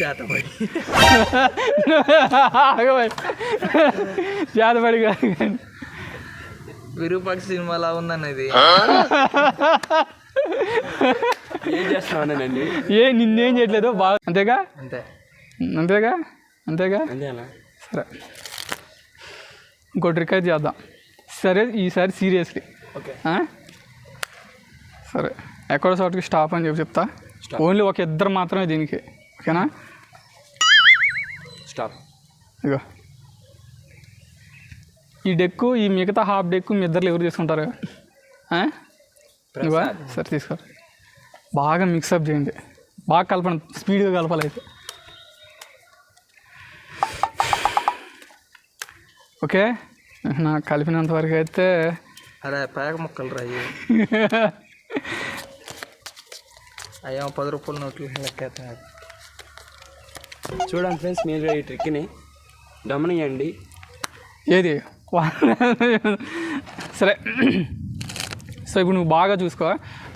కాదు కానీ. విరూపాక్ష సినిమాలా ఉందన్న ఇది ఏం చేస్తున్నానండి ఏ నిన్నేం చేయట్లేదు బాగా అంతేగా? అంతే. అంతేగా? అంతేగా? అంతేనా? సరే. ఇంకో ట్రిక్ అయితే చేద్దాం. సరే ఈసారి సీరియస్లీ. ఓకే. సరే. ఎక్కడో చోటకి స్టాప్ అని చెప్పి చెప్తా. ఓన్లీ ఒక ఇద్దరు మాత్రమే దీనికి. ఓకేనా స్టాప్ ఇగో ఈ డెక్కు ఈ మిగతా హాఫ్ డెక్కు మీ ఇద్దరు ఎవరు తీసుకుంటారు? ఇదిగో సరే తీసుకో. బాగా మిక్సప్ చేయండి. బాగా కలపండి. స్పీడ్గా కలపాలి అయితే. ఓకే? నాకు కలిపినంత వరకు అయితే అరే పేక ముక్కలు రాయి అయ్యా పది రూపాయల నోట్లు లెక్కేస్తాను చూడండి ఫ్రెండ్స్ మీరు ఈ ట్రిక్ని గమనియండి. ఏది? సరే. సో ఇప్పుడు నువ్వు బాగా చూసుకో.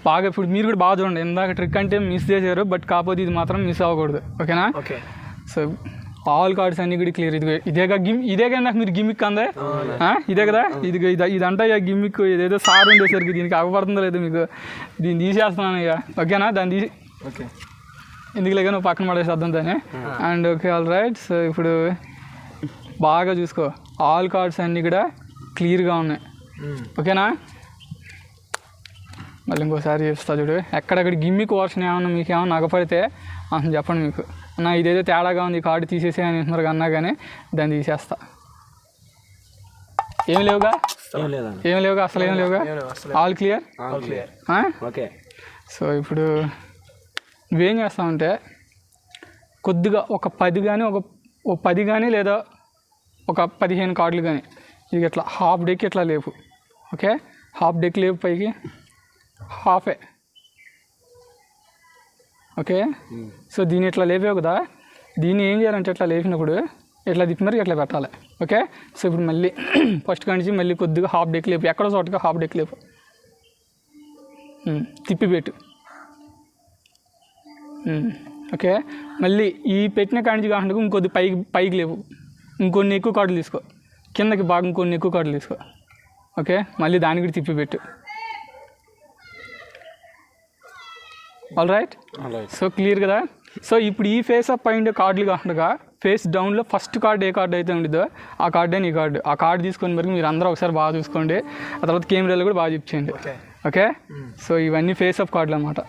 బాగా ఇప్పుడు మీరు కూడా బాగా చూడండి. ఇందాక ట్రిక్ అంటే మిస్ చేశారు బట్ కాకపోతే ఇది మాత్రం మిస్ అవ్వకూడదు. ఓకేనా? ఓకే. సో ఆల్ కార్డ్స్ అన్ని కూడా క్లియర్. ఇది ఇదేగా గిమ్ ఇదేగా నాకు మీరు గిమ్మిక్ అందే? ఇదే కదా? ఇది ఇది ఇదంతా ఇక గిమ్మిక్ ఇదేదో సార్ ఉండేసరికి దీనికి అవ్వబడుతుందో లేదు మీకు దీన్ని తీసేస్తున్నాను ఇక. ఓకేనా? దాన్ని తీసి ఓకే. ఎందుకు లేక నువ్వు పక్కన పడేసేద్దాం దాన్ని and okay all right so ఇప్పుడు బాగా చూసుకో. ఆల్ కార్డ్స్ అన్నీ కూడా క్లియర్గా ఉన్నాయి. ఓకేనా? మళ్ళీ ఇంకోసారి చెప్తా చూడు. ఎక్కడెక్కడ గిమ్మిక్ వర్షన్ ఏమన్నా మీకు ఏమన్నా నగపడితే అని చెప్పండి మీకు. నా ఇదేదో తేడాగా ఉంది కార్డు తీసేసి అని అంటున్నారు అన్నా కానీ దాన్ని తీసేస్తా. ఏం లేవుగా? ఏం లేవుగా? అసలు ఏం లేవుగా? All clear clear okay. So ఇప్పుడు నువ్వేం చేస్తావంటే కొద్దిగా ఒక పది కానీ ఒక ఓ పది కానీ లేదా ఒక పదిహేను కార్డులు కానీ ఇది ఇట్లా హాఫ్ డెక్ ఇట్లా లేపు ఓకే? హాఫ్ డెక్ లేపు పైకి హాఫే ఓకే? సో దీన్ని ఇట్లా లేపే కదా దీన్ని ఏం చేయాలంటే ఇట్లా లేపినప్పుడు ఇట్లా తిప్పి మరి ఇట్లా పెట్టాలి ఓకే? సో ఇప్పుడు మళ్ళీ ఫస్ట్ కానించి మళ్ళీ కొద్దిగా హాఫ్ డెక్ లేపు ఎక్కడో చోటగా హాఫ్ డెక్ లేపు. తిప్పి పెట్టు ఓకే. మళ్ళీ ఈ పెట్టిన కాడించి కాకుండా ఇంకొద్ది పైకి పైకి లేవు. ఇంకొన్ని ఎక్కువ కార్డులు తీసుకో. కిందకి బాగా ఇంకొన్ని ఎక్కువ కార్డులు తీసుకో. ఓకే. మళ్ళీ దానికి కూడా తిప్పి పెట్టు. ఆల్ రైట్ సో క్లియర్ కదా? సో ఇప్పుడు ఈ ఫేస్ అప్ అయిండే కార్డులు కాకుండా ఫేస్ డౌన్లో ఫస్ట్ కార్డ్ ఏ కార్డు అయితే ఉండిద్దో ఆ కార్డే నీ కార్డు ఆ కార్డు తీసుకొని వరకు మీరు అందరూ ఒకసారి బాగా చూసుకోండి. ఆ తర్వాత కెమెరాలో కూడా బాగా చూపించండి ఓకే ఓకే సో ఇవన్నీ ఫేస్ అప్ కార్డులు అనమాట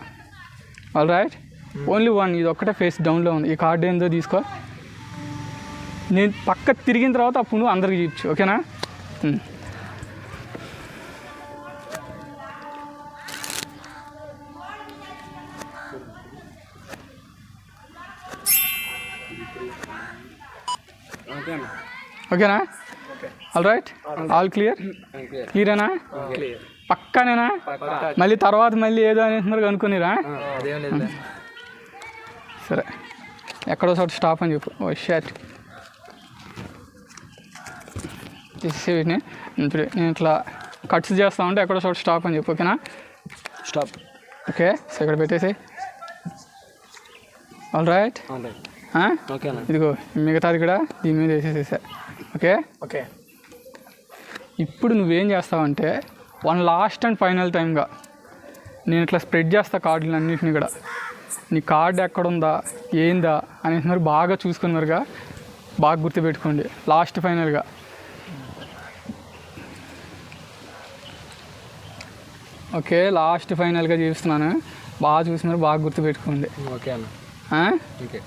ఆల్ రైట్ ఓన్లీ వన్ ఇది ఒక్కటే ఫేస్ డౌన్లో ఉంది. ఈ కార్డు ఏందో తీసుకో. నేను పక్క తిరిగిన తర్వాత అప్పుడు నువ్వు అందరికి చూపించు ఓకేనా. ఓకేనా? All right all clear clear క్లియరేనా clear పక్కానేనా మళ్ళీ తర్వాత మళ్ళీ ఏదో అనేస్తున్నారు లేదు సరే. ఎక్కడో చోట స్టాప్ అని చెప్పు. ఓ షర్ట్ తీసే వీటిని ఇప్పుడు నేను ఇట్లా కట్స్ చేస్తా ఉంటే ఎక్కడో చోట స్టాప్ అని చెప్పు ఓకేనా స్టాప్ ఓకే సో ఇక్కడ పెట్టేసి. ఆల్ రైట్ ఇదిగో మిగతాది కూడా దీని మీద వేసేసేసా. ఓకే ఓకే ఇప్పుడు నువ్వేం చేస్తావంటే వన్ లాస్ట్ అండ్ ఫైనల్ టైంగా నేను ఇట్లా స్ప్రెడ్ చేస్తా కార్డులు అన్నింటినీ కూడా. నీ కార్డు ఎక్కడుందా? ఏందా? అనేది మరి బాగా చూసుకుని మరిగా బాగా గుర్తుపెట్టుకోండి. లాస్ట్ ఫైనల్గా. ఓకే లాస్ట్ ఫైనల్గా చూపిస్తున్నాను బాగా చూసి మరి బాగా గుర్తుపెట్టుకోండి. ఓకే అన్న? ఓకే.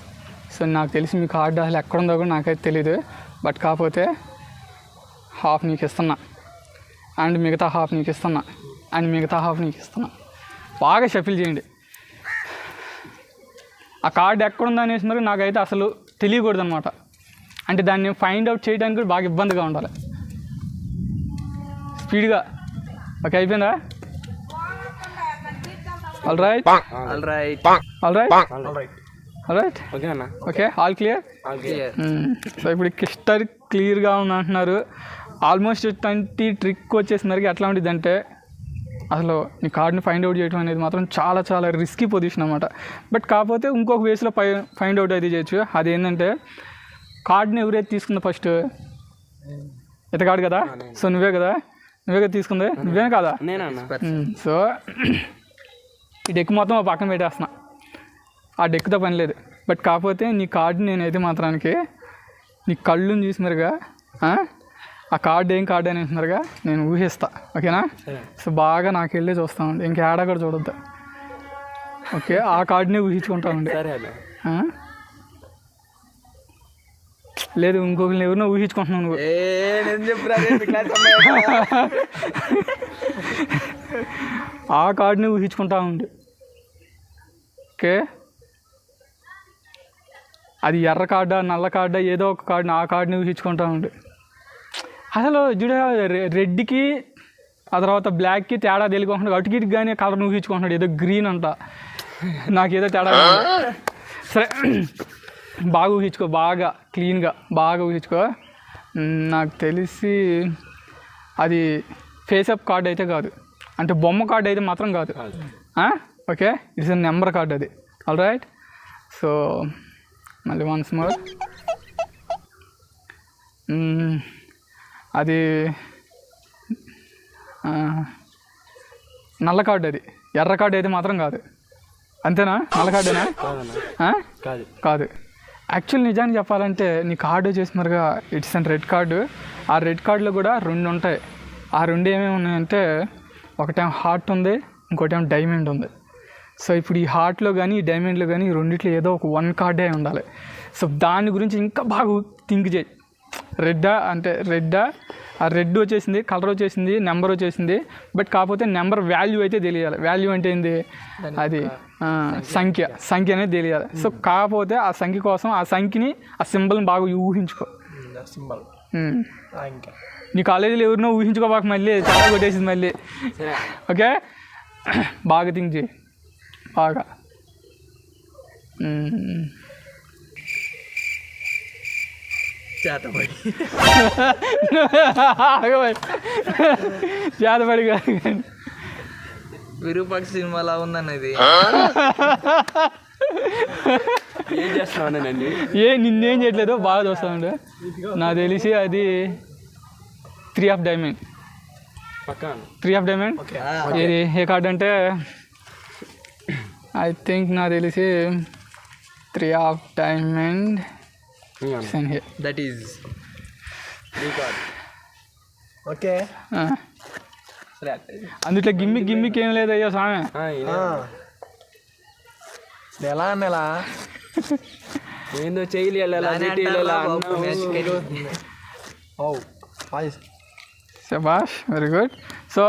సో నాకు తెలిసి మీ కార్డు అసలు ఎక్కడుందో కూడా నాకైతే తెలియదు బట్ కాకపోతే హాఫ్ నీకు ఇస్తున్నా. అండ్ మిగతా హాఫ్ నీకు ఇస్తున్నా. అండ్ మిగతా హాఫ్ నీకు ఇస్తున్నా. బాగా షఫిల్ చేయండి. ఆ కార్డు ఎక్కడుందో అనేసి మరి నాకైతే అసలు తెలియకూడదు అనమాట అంటే దాన్ని ఫైండ్ అవుట్ చేయడానికి కూడా బాగా ఇబ్బందిగా ఉండాలి. స్పీడ్గా ఓకే అయిపోయిందా? All right all right all right all right all right okay అన్న. Okay all clear clear so ఇప్పుడు క్రిస్టల్ క్లియర్గా ఉంది అంటున్నారు ఆల్మోస్ట్ ట్వంటీ ట్రిక్ వచ్చేసరికి ఎట్లా ఉంటుంది అంటే అసలు నీ కార్డ్ని ఫైండ్ అవుట్ చేయడం అనేది మాత్రం చాలా చాలా రిస్కీ పొజిషన్ అనమాట బట్ కాకపోతే ఇంకొక వేస్లో ఫై ఫైండ్ అవుట్ అయితే చేయొచ్చు. అది ఏంటంటే కార్డ్ని ఎవరైతే తీసుకుందో ఫస్ట్ ఇతగాడు కదా? సో నువ్వే కదా? నువ్వే కదా తీసుకుంది? నువ్వే కదా. సో ఈ డెక్ మొత్తం ఆ పక్కన పెట్టేస్తున్నా. ఆ డెక్తో పని లేదు. బట్ కాకపోతే నీ కార్డు నేనైతే మాత్రానికి నీ కళ్ళుని చూసినారుగా ఆ? కార్డు ఏం కార్డు అని అంటున్నారుగా నేను ఊహిస్తా ఓకేనా? సో బాగా నాకు వెళ్ళి చూస్తా ఉండి ఇంకా ఏడా కూడా చూడొద్దు. ఓకే ఆ కార్డునే ఊహించుకుంటా ఉండి సరే అన్న. ఆ? లేదు ఇంకొకరిని ఎవరినో ఊహించుకుంటున్నావు నువ్వు. ఆ కార్డుని ఊహించుకుంటా ఉంది ఓకే? అది ఎర్ర కార్డా నల్ల కార్డా ఏదో ఒక కార్డుని ఆ కార్డుని ఊహించుకుంటా ఉంది అసలు చూడ రెడ్కి ఆ తర్వాత బ్లాక్కి తేడా తెలియకుండా అటుకిటికి కానీ కలర్ ఊహించుకుంటున్నాడు ఏదో గ్రీన్ అంట. నాకేదో తేడా. సరే బాగా ఊహించుకో బాగా క్లీన్గా బాగా ఊహించుకో. నాకు తెలిసి అది ఫేసప్ కార్డ్ అయితే కాదు. అంటే బొమ్మ కార్డ్ అయితే మాత్రం కాదు? ఓకే? ఇట్స్ నెంబర్ కార్డ్ అది. All right? సో మళ్ళీ వన్స్ మోర్. అది నల్ల కార్డు అది. ఎర్ర కార్డు అయితే మాత్రం కాదు. అంతేనా? నల్ల కార్డేనా? కాదు. కాదు. యాక్చువల్ నిజానికి చెప్పాలంటే నీ కార్డు చేసినారుగా ఇట్స్ అండ్ రెడ్ కార్డు. ఆ రెడ్ కార్డులో కూడా రెండు ఉంటాయి. ఆ రెండు ఏమేమి ఉన్నాయంటే ఒకటేమో హార్ట్ ఉంది ఇంకోటేమో డైమండ్ ఉంది. సో ఇప్పుడు ఈ హార్ట్లో కానీ ఈ డైమండ్లో కానీ రెండిట్లో ఏదో ఒక వన్ కార్డే ఉండాలి. సో దాని గురించి ఇంకా బాగా థింక్ చేయి. రెడ్డా అంటే రెడ్డా. ఆ రెడ్ వచ్చేసింది కలర్ వచ్చేసింది నెంబర్ వచ్చేసింది. బట్ కాకపోతే నెంబర్ వాల్యూ అయితే తెలియాలి. వాల్యూ అంటే ఏంది? అది సంఖ్య. సంఖ్య. అనేది తెలియాలి. సో కాకపోతే ఆ సంఖ్య కోసం ఆ సంఖ్యని ఆ సింబల్ని బాగా ఊహించుకో. సింబల్. నీ కాలేజీలో ఎవరినో ఊహించుకోబాక మళ్ళీ చాలా కొట్టేసింది మళ్ళీ. ఓకే? బాగా థింక్ చేయి. బాగా. చేతబడి. చేతబడి కాదు కానీ. విరూపాక్ష సినిమాలా ఉందన్న ఇది ఏం చేస్తున్నావు అన్నానండి ఏ నిన్నేం చేయట్లేదు బాగా చూస్తామండి నాకు తెలిసి అది three of diamond three of diamond okay. ఇది ఏ కార్డ్ అంటే? ఐ థింక్ నాకు తెలిసి three of diamond అన్న దట్ ఈజ్ ఓకే సరే అందుట్లో గిమ్మి గిమ్మికి ఏం లేదయ్యా స్వామి ఆ, ఈయన. నెల నెల ఏందో చేయలే వెళ్ళాలా సిటీ వెళ్ళాలా అన్నావు. ఓ హాయ్ శబాష్ వెరీ గుడ్ సో